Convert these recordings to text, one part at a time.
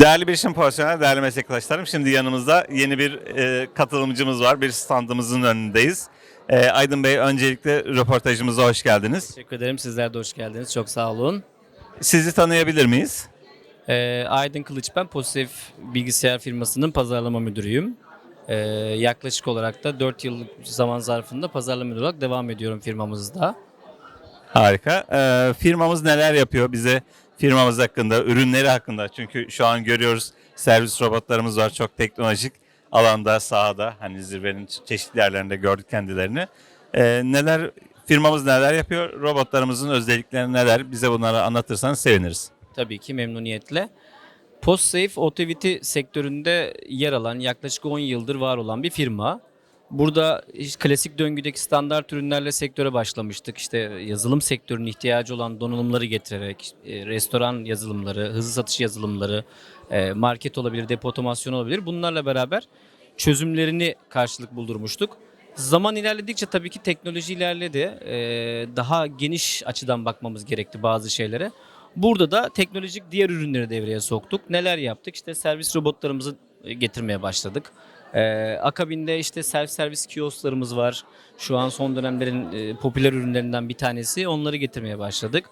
Değerli bilişim profesyonel, değerli meslektaşlarım. Şimdi yanımızda yeni bir e, katılımcımız var. Bir standımızın önündeyiz. E, Aydın Bey öncelikle röportajımıza hoş geldiniz. Teşekkür ederim. Sizler de hoş geldiniz. Çok sağ olun. Sizi tanıyabilir miyiz? Ee, Aydın Kılıç ben. Pozitif bilgisayar firmasının pazarlama müdürüyüm. Ee, yaklaşık olarak da 4 yıllık zaman zarfında pazarlama müdürü olarak devam ediyorum firmamızda. Harika. E, firmamız neler yapıyor? Bize firmamız hakkında, ürünleri hakkında. Çünkü şu an görüyoruz servis robotlarımız var. Çok teknolojik alanda, sahada. Hani zirvenin çeşitli yerlerinde gördük kendilerini. E, neler Firmamız neler yapıyor? Robotlarımızın özellikleri neler? Bize bunları anlatırsanız seviniriz. Tabii ki memnuniyetle. PostSafe Otivity sektöründe yer alan yaklaşık 10 yıldır var olan bir firma. Burada işte klasik döngüdeki standart ürünlerle sektöre başlamıştık. İşte yazılım sektörünün ihtiyacı olan donanımları getirerek e, restoran yazılımları, hızlı satış yazılımları, e, market olabilir, depo otomasyon olabilir. Bunlarla beraber çözümlerini karşılık buldurmuştuk. Zaman ilerledikçe tabii ki teknoloji ilerledi. E, Daha geniş açıdan bakmamız gerekti bazı şeylere. Burada da teknolojik diğer ürünleri devreye soktuk. Neler yaptık? İşte servis robotlarımızı getirmeye başladık. Ee, akabinde işte self servis kiosklarımız var. Şu an son dönemlerin e, popüler ürünlerinden bir tanesi. Onları getirmeye başladık.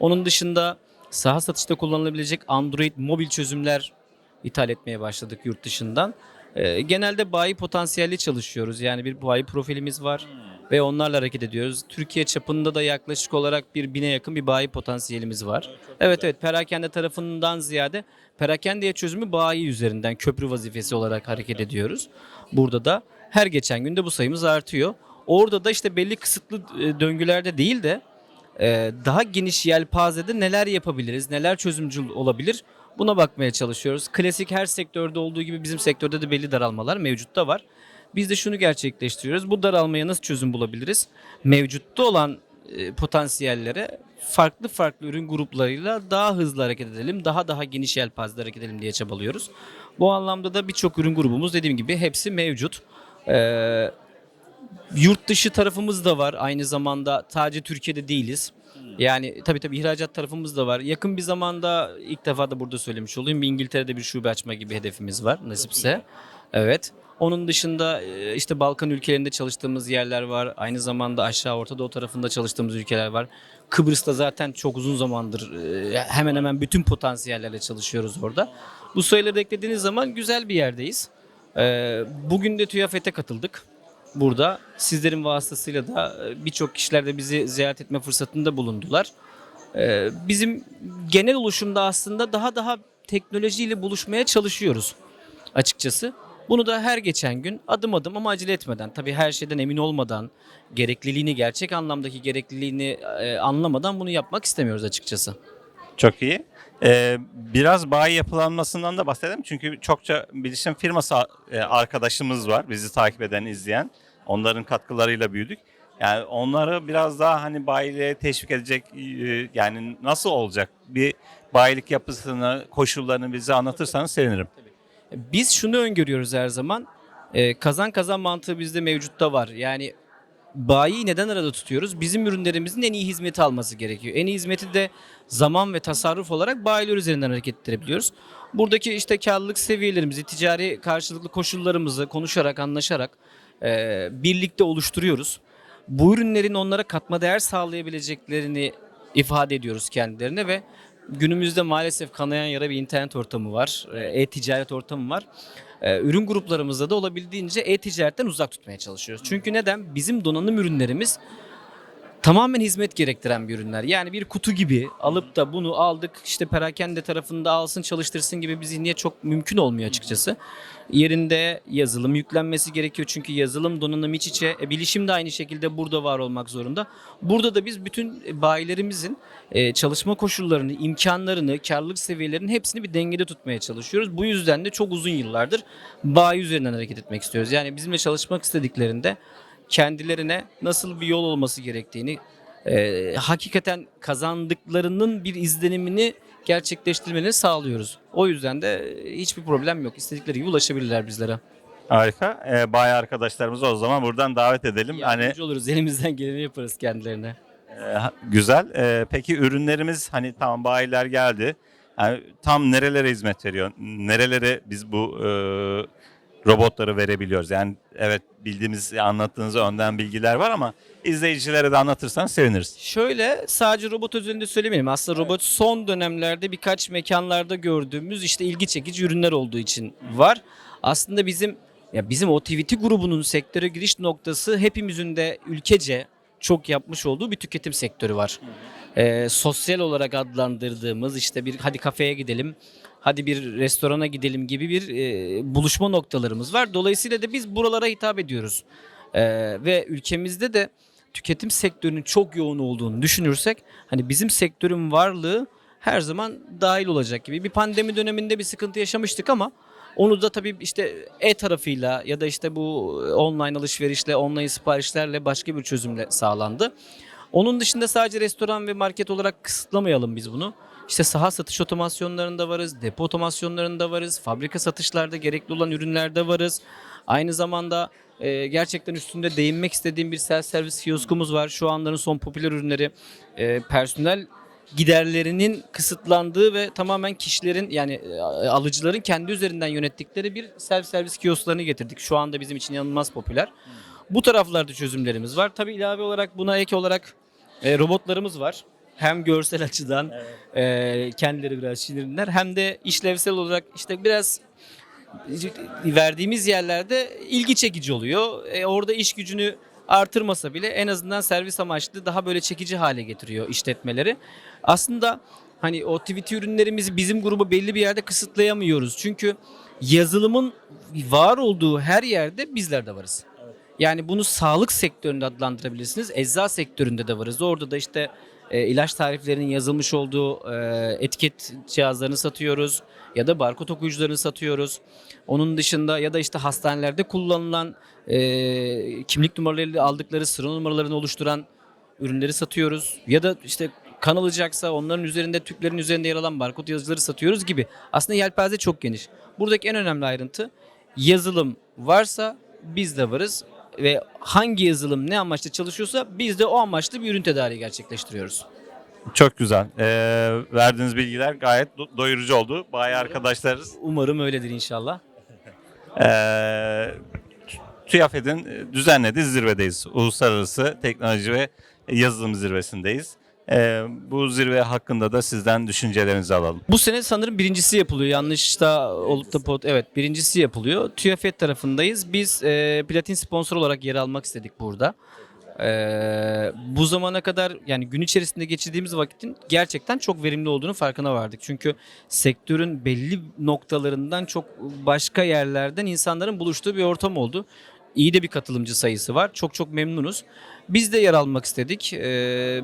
Onun dışında saha satışta kullanılabilecek Android mobil çözümler ithal etmeye başladık yurt dışından. Ee, genelde bayi potansiyelli çalışıyoruz. Yani bir bayi profilimiz var ve onlarla hareket ediyoruz. Türkiye çapında da yaklaşık olarak bir bine yakın bir bayi potansiyelimiz var. Evet evet perakende tarafından ziyade perakendeye çözümü bayi üzerinden köprü vazifesi olarak hareket ediyoruz. Burada da her geçen günde bu sayımız artıyor. Orada da işte belli kısıtlı e, döngülerde değil de e, daha geniş yelpazede neler yapabiliriz, neler çözümcül olabilir buna bakmaya çalışıyoruz. Klasik her sektörde olduğu gibi bizim sektörde de belli daralmalar mevcutta var. Biz de şunu gerçekleştiriyoruz. Bu daralmaya nasıl çözüm bulabiliriz? Mevcutta olan e, potansiyellere farklı farklı ürün gruplarıyla daha hızlı hareket edelim, daha daha geniş yelpazede hareket edelim diye çabalıyoruz. Bu anlamda da birçok ürün grubumuz dediğim gibi hepsi mevcut. Ee, yurt dışı tarafımız da var. Aynı zamanda sadece Türkiye'de değiliz. Yani tabii tabii ihracat tarafımız da var. Yakın bir zamanda ilk defa da burada söylemiş olayım. Bir İngiltere'de bir şube açma gibi hedefimiz var nasipse. Evet. Onun dışında e, işte Balkan ülkelerinde çalıştığımız yerler var. Aynı zamanda aşağı Orta Doğu tarafında çalıştığımız ülkeler var. Kıbrıs'ta zaten çok uzun zamandır e, hemen hemen bütün potansiyellerle çalışıyoruz orada. Bu sayıları eklediğiniz zaman güzel bir yerdeyiz. E, Bugün de TÜYAFET'e katıldık burada. Sizlerin vasıtasıyla da birçok kişiler de bizi ziyaret etme fırsatında bulundular. Bizim genel oluşumda aslında daha daha teknolojiyle buluşmaya çalışıyoruz açıkçası. Bunu da her geçen gün adım adım ama acele etmeden, tabii her şeyden emin olmadan, gerekliliğini, gerçek anlamdaki gerekliliğini e, anlamadan bunu yapmak istemiyoruz açıkçası. Çok iyi. Ee, biraz bayi yapılanmasından da bahsedelim. Çünkü çokça bilişim firması e, arkadaşımız var. Bizi takip eden, izleyen. Onların katkılarıyla büyüdük. Yani onları biraz daha hani bayiliğe teşvik edecek e, yani nasıl olacak? Bir bayilik yapısını, koşullarını bize anlatırsanız sevinirim. Biz şunu öngörüyoruz her zaman. e, kazan kazan mantığı bizde mevcutta var. Yani bayiyi neden arada tutuyoruz? Bizim ürünlerimizin en iyi hizmeti alması gerekiyor. En iyi hizmeti de zaman ve tasarruf olarak bayiler üzerinden hareket ettirebiliyoruz. Buradaki işte karlılık seviyelerimizi, ticari karşılıklı koşullarımızı konuşarak, anlaşarak e, birlikte oluşturuyoruz. Bu ürünlerin onlara katma değer sağlayabileceklerini ifade ediyoruz kendilerine ve günümüzde maalesef kanayan yara bir internet ortamı var, e, e-ticaret ortamı var. E, ürün gruplarımızda da olabildiğince e-ticaretten uzak tutmaya çalışıyoruz. Çünkü neden? Bizim donanım ürünlerimiz tamamen hizmet gerektiren bir ürünler. Yani bir kutu gibi alıp da bunu aldık işte perakende tarafında alsın çalıştırsın gibi bir zihniyet çok mümkün olmuyor açıkçası. Yerinde yazılım yüklenmesi gerekiyor çünkü yazılım donanım iç içe. E, bilişim de aynı şekilde burada var olmak zorunda. Burada da biz bütün bayilerimizin e, çalışma koşullarını, imkanlarını, karlılık seviyelerinin hepsini bir dengede tutmaya çalışıyoruz. Bu yüzden de çok uzun yıllardır bayi üzerinden hareket etmek istiyoruz. Yani bizimle çalışmak istediklerinde kendilerine nasıl bir yol olması gerektiğini, e, hakikaten kazandıklarının bir izlenimini gerçekleştirmeni sağlıyoruz. O yüzden de hiçbir problem yok. İstedikleri gibi ulaşabilirler bizlere. Harika. Ee, bayi arkadaşlarımızı o zaman buradan davet edelim. Hani Yardımcı oluruz. Elimizden geleni yaparız kendilerine. e, güzel. Ee, peki ürünlerimiz hani tamam bayiler geldi. Yani tam nerelere hizmet veriyor? Nerelere biz bu e, robotları verebiliyoruz? Yani evet bildiğimiz anlattığınız önden bilgiler var ama izleyicilere de anlatırsan seviniriz. Şöyle sadece robot özelinde söylemeyelim. Aslında robot son dönemlerde birkaç mekanlarda gördüğümüz işte ilgi çekici ürünler olduğu için var. Aslında bizim ya bizim OTVT grubunun sektöre giriş noktası hepimizin de ülkece çok yapmış olduğu bir tüketim sektörü var. Ee, sosyal olarak adlandırdığımız işte bir hadi kafeye gidelim, hadi bir restorana gidelim gibi bir e, buluşma noktalarımız var. Dolayısıyla da biz buralara hitap ediyoruz. Ee, ve ülkemizde de tüketim sektörünün çok yoğun olduğunu düşünürsek hani bizim sektörün varlığı her zaman dahil olacak gibi. Bir pandemi döneminde bir sıkıntı yaşamıştık ama onu da tabii işte e tarafıyla ya da işte bu online alışverişle, online siparişlerle başka bir çözümle sağlandı. Onun dışında sadece restoran ve market olarak kısıtlamayalım biz bunu. İşte saha satış otomasyonlarında varız, depo otomasyonlarında varız, fabrika satışlarda gerekli olan ürünlerde varız. Aynı zamanda e, gerçekten üstünde değinmek istediğim bir self servis kioskumuz var. Şu anların son popüler ürünleri e, personel giderlerinin kısıtlandığı ve tamamen kişilerin yani e, alıcıların kendi üzerinden yönettikleri bir self servis kiosklarını getirdik. Şu anda bizim için inanılmaz popüler. Bu taraflarda çözümlerimiz var. Tabii ilave olarak buna ek olarak e, robotlarımız var. Hem görsel açıdan e, kendileri biraz şirinler hem de işlevsel olarak işte biraz verdiğimiz yerlerde ilgi çekici oluyor. E, orada iş gücünü artırmasa bile en azından servis amaçlı daha böyle çekici hale getiriyor işletmeleri. Aslında hani o tweet ürünlerimizi bizim grubu belli bir yerde kısıtlayamıyoruz. Çünkü yazılımın var olduğu her yerde bizler de varız. Yani bunu sağlık sektöründe adlandırabilirsiniz. Ecza sektöründe de varız. Orada da işte e, ilaç tariflerinin yazılmış olduğu e, etiket cihazlarını satıyoruz ya da barkod okuyucularını satıyoruz. Onun dışında ya da işte hastanelerde kullanılan e, kimlik numaralarıyla aldıkları sıra numaralarını oluşturan ürünleri satıyoruz. Ya da işte kan alacaksa onların üzerinde tüplerin üzerinde yer alan barkod yazıcıları satıyoruz gibi. Aslında yelpaze çok geniş. Buradaki en önemli ayrıntı yazılım varsa biz de varız ve hangi yazılım ne amaçla çalışıyorsa biz de o amaçlı bir ürün tedariği gerçekleştiriyoruz. Çok güzel. Ee, verdiğiniz bilgiler gayet do- doyurucu oldu. Bayi arkadaşlarız. Umarım öyledir inşallah. Ee, TÜYAFED'in düzenlediği zirvedeyiz. Uluslararası Teknoloji ve Yazılım Zirvesindeyiz. Ee, bu zirve hakkında da sizden düşüncelerinizi alalım. Bu sene sanırım birincisi yapılıyor. Yanlış da olup da pot evet birincisi yapılıyor. TÜYAFET tarafındayız. Biz e, platin sponsor olarak yer almak istedik burada. E, bu zamana kadar yani gün içerisinde geçirdiğimiz vakitin gerçekten çok verimli olduğunu farkına vardık. Çünkü sektörün belli noktalarından çok başka yerlerden insanların buluştuğu bir ortam oldu. İyi de bir katılımcı sayısı var. Çok çok memnunuz. Biz de yer almak istedik. Ee,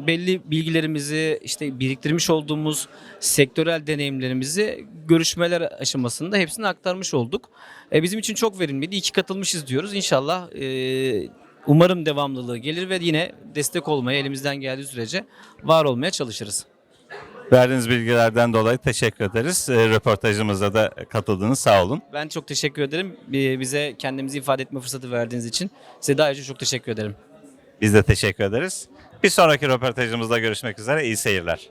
belli bilgilerimizi, işte biriktirmiş olduğumuz sektörel deneyimlerimizi görüşmeler aşamasında hepsini aktarmış olduk. Ee, bizim için çok verimliydi. İyi ki katılmışız diyoruz. İnşallah e, umarım devamlılığı gelir ve yine destek olmaya elimizden geldiği sürece var olmaya çalışırız. Verdiğiniz bilgilerden dolayı teşekkür ederiz. Ee, röportajımıza da katıldınız. Sağ olun. Ben çok teşekkür ederim. Bi- Bize kendimizi ifade etme fırsatı verdiğiniz için. Size de ayrıca çok teşekkür ederim. Biz de teşekkür ederiz. Bir sonraki röportajımızda görüşmek üzere. İyi seyirler.